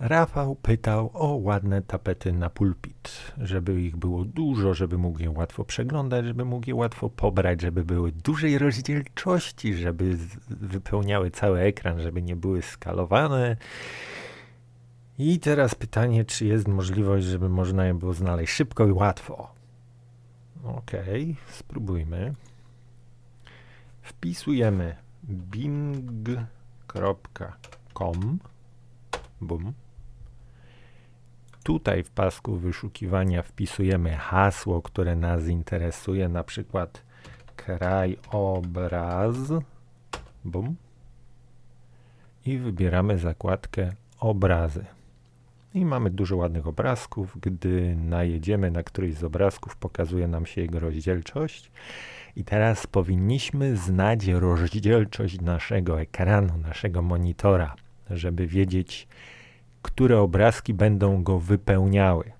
Rafał pytał o ładne tapety na pulpit, żeby ich było dużo, żeby mógł je łatwo przeglądać, żeby mógł je łatwo pobrać, żeby były dużej rozdzielczości, żeby wypełniały cały ekran, żeby nie były skalowane. I teraz pytanie, czy jest możliwość, żeby można je było znaleźć szybko i łatwo. Ok, spróbujmy. Wpisujemy bing.com. Bum. Tutaj w pasku wyszukiwania wpisujemy hasło, które nas interesuje, na przykład krajobraz. Bum. I wybieramy zakładkę obrazy. I mamy dużo ładnych obrazków. Gdy najedziemy na któryś z obrazków, pokazuje nam się jego rozdzielczość. I teraz powinniśmy znać rozdzielczość naszego ekranu, naszego monitora, żeby wiedzieć, które obrazki będą go wypełniały.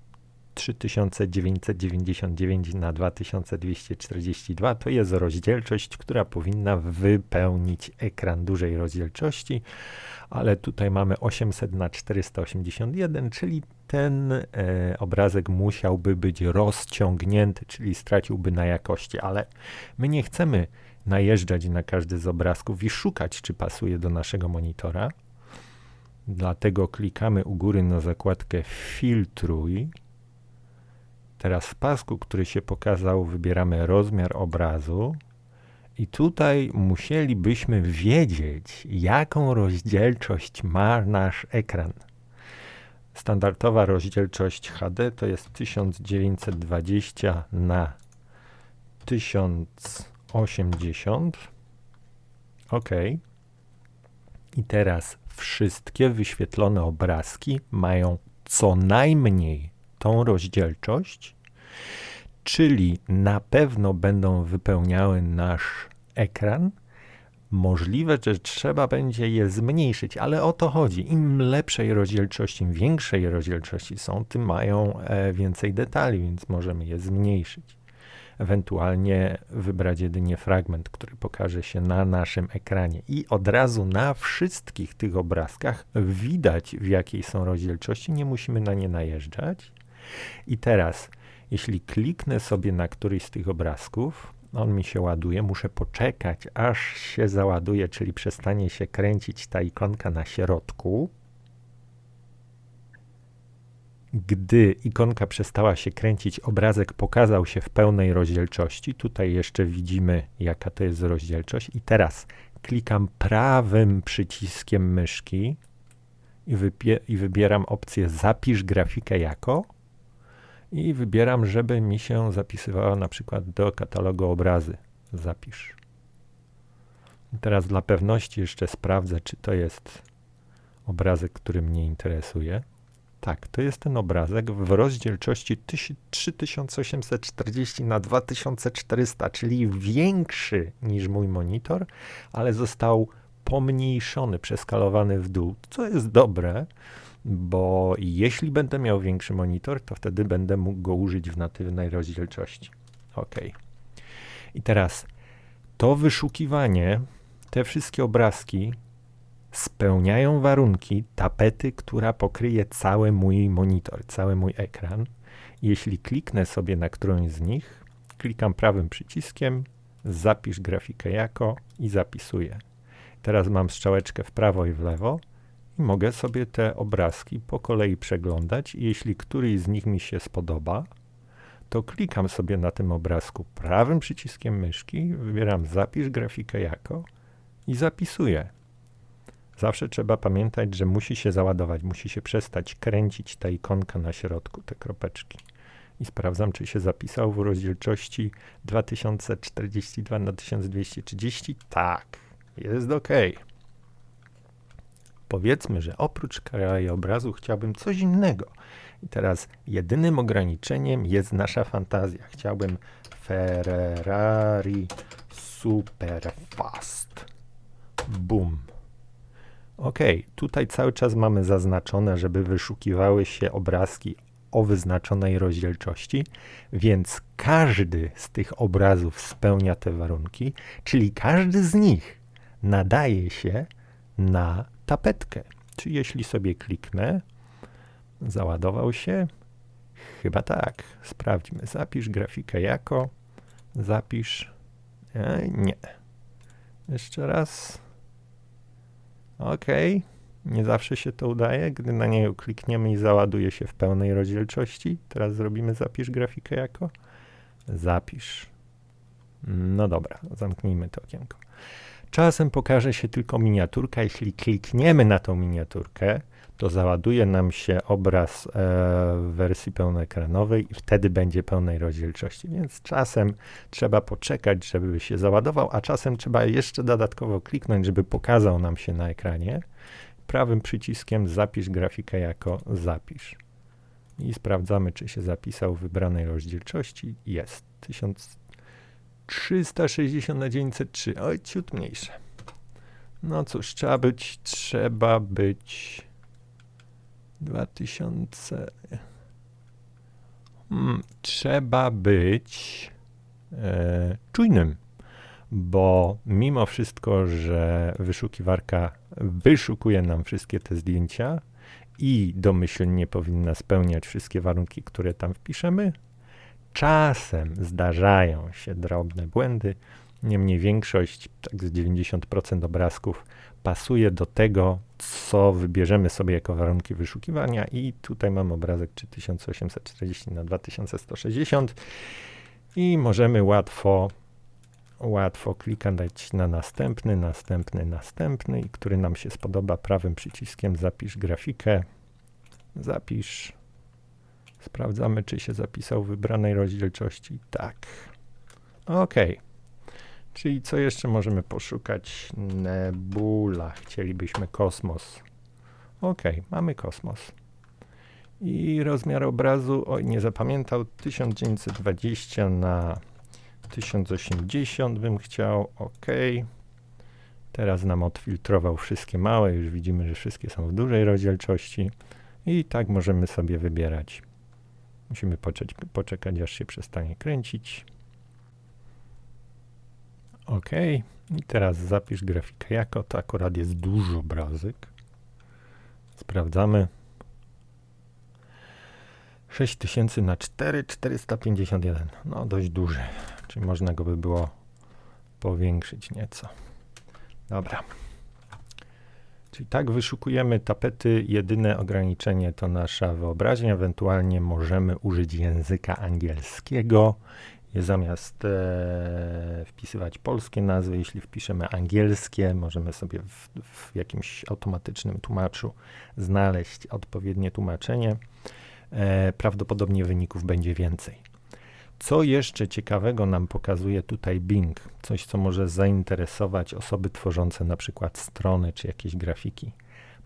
3999 na 2242 to jest rozdzielczość, która powinna wypełnić ekran dużej rozdzielczości, ale tutaj mamy 800 na 481, czyli ten e, obrazek musiałby być rozciągnięty, czyli straciłby na jakości, ale my nie chcemy najeżdżać na każdy z obrazków i szukać, czy pasuje do naszego monitora. Dlatego klikamy u góry na zakładkę Filtruj. Teraz w pasku, który się pokazał, wybieramy rozmiar obrazu. I tutaj musielibyśmy wiedzieć, jaką rozdzielczość ma nasz ekran. Standardowa rozdzielczość HD to jest 1920 na 1080. OK. I teraz wszystkie wyświetlone obrazki mają co najmniej tą rozdzielczość, czyli na pewno będą wypełniały nasz ekran. Możliwe, że trzeba będzie je zmniejszyć, ale o to chodzi. Im lepszej rozdzielczości, im większej rozdzielczości są, tym mają e, więcej detali, więc możemy je zmniejszyć ewentualnie wybrać jedynie fragment, który pokaże się na naszym ekranie. I od razu na wszystkich tych obrazkach widać, w jakiej są rozdzielczości, nie musimy na nie najeżdżać. I teraz, jeśli kliknę sobie na któryś z tych obrazków, on mi się ładuje, muszę poczekać, aż się załaduje, czyli przestanie się kręcić ta ikonka na środku. Gdy ikonka przestała się kręcić, obrazek pokazał się w pełnej rozdzielczości. Tutaj jeszcze widzimy, jaka to jest rozdzielczość. I teraz klikam prawym przyciskiem myszki i, i wybieram opcję Zapisz grafikę jako i wybieram, żeby mi się zapisywała na przykład do katalogu obrazy. Zapisz. I teraz dla pewności jeszcze sprawdzę, czy to jest obrazek, który mnie interesuje. Tak, to jest ten obrazek w rozdzielczości 3840 na 2400, czyli większy niż mój monitor, ale został pomniejszony, przeskalowany w dół, co jest dobre, bo jeśli będę miał większy monitor, to wtedy będę mógł go użyć w natywnej rozdzielczości. OK. I teraz to wyszukiwanie, te wszystkie obrazki spełniają warunki tapety, która pokryje cały mój monitor, cały mój ekran. Jeśli kliknę sobie na którąś z nich, klikam prawym przyciskiem, zapisz grafikę jako i zapisuję. Teraz mam strzałeczkę w prawo i w lewo i mogę sobie te obrazki po kolei przeglądać. Jeśli któryś z nich mi się spodoba, to klikam sobie na tym obrazku prawym przyciskiem myszki, wybieram zapisz grafikę jako i zapisuję. Zawsze trzeba pamiętać, że musi się załadować, musi się przestać kręcić ta ikonka na środku, te kropeczki. I sprawdzam, czy się zapisał w rozdzielczości 2042 na 1230. Tak, jest ok. Powiedzmy, że oprócz krajobrazu chciałbym coś innego. I teraz jedynym ograniczeniem jest nasza fantazja. Chciałbym Ferrari Superfast. Boom. Ok, tutaj cały czas mamy zaznaczone, żeby wyszukiwały się obrazki o wyznaczonej rozdzielczości, więc każdy z tych obrazów spełnia te warunki, czyli każdy z nich nadaje się na tapetkę. Czy jeśli sobie kliknę Załadował się? Chyba tak. Sprawdźmy. Zapisz grafikę jako. Zapisz. E, nie. Jeszcze raz. OK. Nie zawsze się to udaje, gdy na niego klikniemy i załaduje się w pełnej rozdzielczości. Teraz zrobimy zapisz grafikę jako. Zapisz. No dobra, zamknijmy to okienko. Czasem pokaże się tylko miniaturka. Jeśli klikniemy na tą miniaturkę, to załaduje nam się obraz e, w wersji pełnoekranowej i wtedy będzie pełnej rozdzielczości. Więc czasem trzeba poczekać, żeby się załadował, a czasem trzeba jeszcze dodatkowo kliknąć, żeby pokazał nam się na ekranie. Prawym przyciskiem zapisz grafikę jako zapisz. I sprawdzamy, czy się zapisał w wybranej rozdzielczości. Jest. 1360 na 903. Oj, ciut mniejsze. No cóż, trzeba być, trzeba być 2000. Hmm, trzeba być e, czujnym, bo mimo wszystko, że wyszukiwarka wyszukuje nam wszystkie te zdjęcia i domyślnie powinna spełniać wszystkie warunki, które tam wpiszemy, czasem zdarzają się drobne błędy. Niemniej większość, tak z 90% obrazków, pasuje do tego, co wybierzemy sobie jako warunki wyszukiwania. I tutaj mam obrazek 3840 na 2160 i możemy łatwo łatwo klikać na następny, następny, następny. I który nam się spodoba prawym przyciskiem zapisz grafikę, zapisz, sprawdzamy czy się zapisał w wybranej rozdzielczości, tak, ok. Czyli co jeszcze możemy poszukać? Nebula. Chcielibyśmy kosmos. Ok, mamy kosmos. I rozmiar obrazu, oj, nie zapamiętał, 1920 na 1080 bym chciał. Ok. Teraz nam odfiltrował wszystkie małe, już widzimy, że wszystkie są w dużej rozdzielczości. I tak możemy sobie wybierać. Musimy poczekać, poczekać aż się przestanie kręcić. OK. I teraz zapisz grafikę jako. To akurat jest duży obrazek. Sprawdzamy. 6000 na 4, 451. No dość duży. Czyli można go by było powiększyć nieco. Dobra. Czyli tak wyszukujemy tapety. Jedyne ograniczenie to nasza wyobraźnia. Ewentualnie możemy użyć języka angielskiego zamiast e, wpisywać polskie nazwy, jeśli wpiszemy angielskie, możemy sobie w, w, jakimś automatycznym tłumaczu znaleźć odpowiednie tłumaczenie. E, prawdopodobnie wyników będzie więcej. Co jeszcze ciekawego nam pokazuje tutaj Bing? Coś, co może zainteresować osoby tworzące na przykład strony czy jakieś grafiki.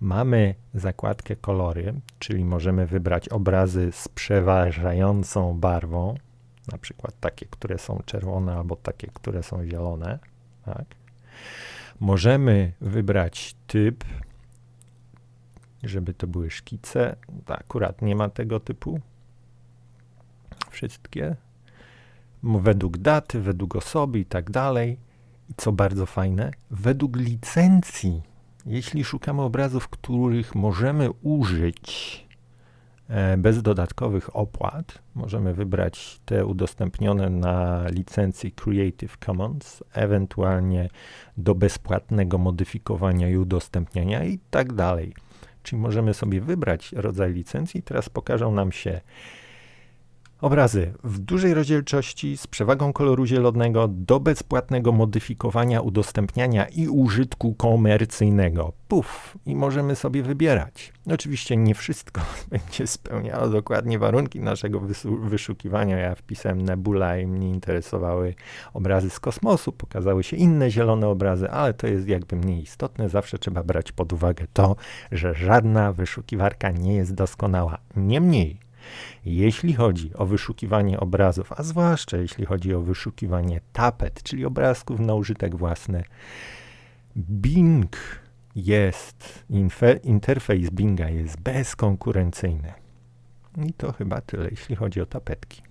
Mamy zakładkę kolory, czyli możemy wybrać obrazy z przeważającą barwą, na przykład takie, które są czerwone albo takie, które są zielone. Tak? Możemy wybrać typ, żeby to były szkice. Akurat nie ma tego typu. Wszystkie. Według daty, według osoby i tak dalej. I co bardzo fajne, według licencji. Jeśli szukamy obrazów, których możemy użyć bez dodatkowych opłat. Możemy wybrać te udostępnione na licencji Creative Commons, ewentualnie do bezpłatnego modyfikowania i udostępniania i tak dalej. Czyli możemy sobie wybrać rodzaj licencji. Teraz pokażą nam się Obrazy w dużej rozdzielczości z przewagą koloru zielonego do bezpłatnego modyfikowania, udostępniania i użytku komercyjnego. Puf, i możemy sobie wybierać. Oczywiście nie wszystko będzie spełniało dokładnie warunki naszego wyszukiwania. Ja wpisałem Nebula i mnie interesowały obrazy z kosmosu, pokazały się inne zielone obrazy, ale to jest jakby mniej istotne. Zawsze trzeba brać pod uwagę to, że żadna wyszukiwarka nie jest doskonała. Niemniej, jeśli chodzi o wyszukiwanie obrazów, a zwłaszcza jeśli chodzi o wyszukiwanie tapet, czyli obrazków na użytek własny, Bing jest, interfejs Binga jest bezkonkurencyjny. I to chyba tyle, jeśli chodzi o tapetki.